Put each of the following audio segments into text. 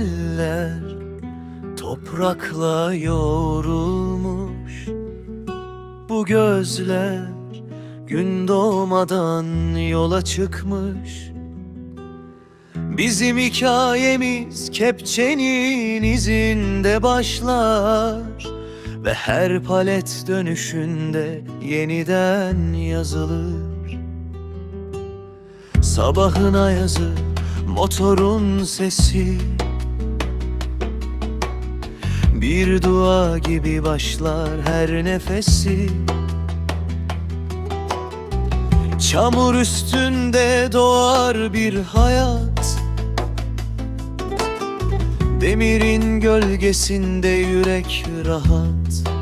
eller Toprakla yoğrulmuş. Bu gözler Gün doğmadan yola çıkmış. Bizim hikayemiz kepçenin izinde başlar Ve her palet dönüşünde yeniden yazılır. Sabahın ayazı, motorun sesi Bir dua gibi başlar her nefesi. Çamur üstünde doğar bir hayat. Demirin gölgesinde yürek rahat.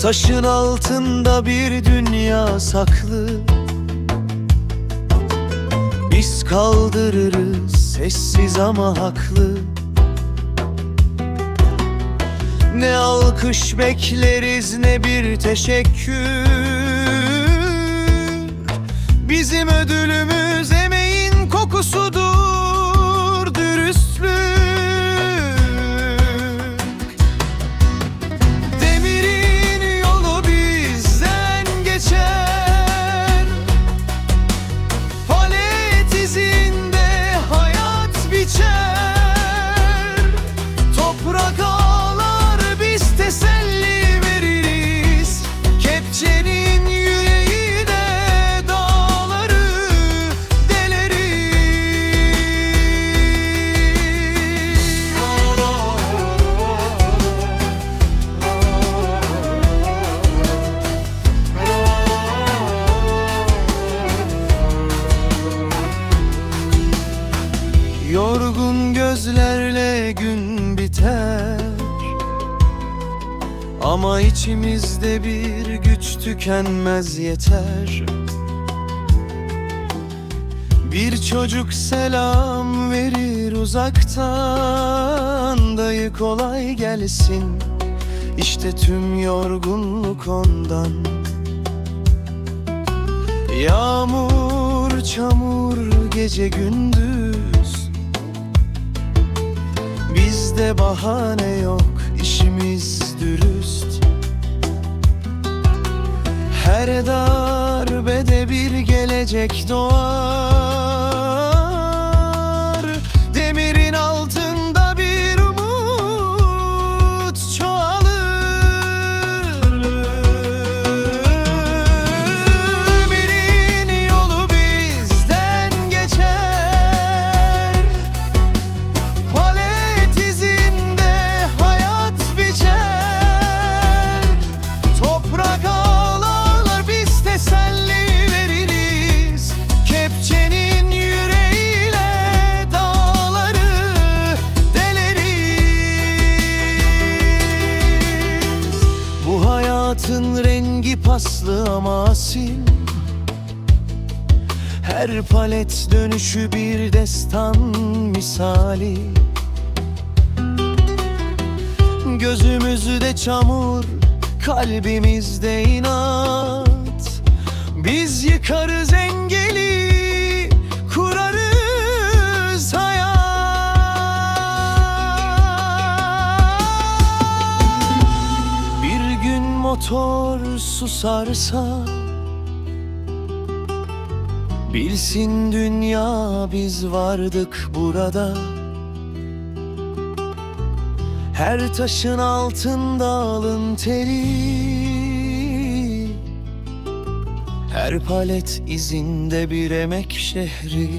Taşın altında bir dünya saklı. Biz kaldırırız sessiz ama haklı Ne alkış bekleriz ne bir teşekkür. Bizim ödülümüz emeğin kokusudur dürüstlük Yorgun gözlerle gün biter. Ama içimizde bir güç tükenmez yeter. Bir çocuk selam verir uzaktan Dayı kolay gelsin. İşte tüm yorgunluk ondan. Yağmur, çamur, gece gündüz Bizde bahane yok, işimiz dürüst. Her darbede bir gelecek doğar paslı ama asil. Her palet dönüşü bir destan misali. Gözümüzde çamur, kalbimizde inat. Biz yıkarız engeli, motor susarsa Bilsin dünya biz vardık burada. Her taşın altında alın teri Her palet izinde bir emek şehri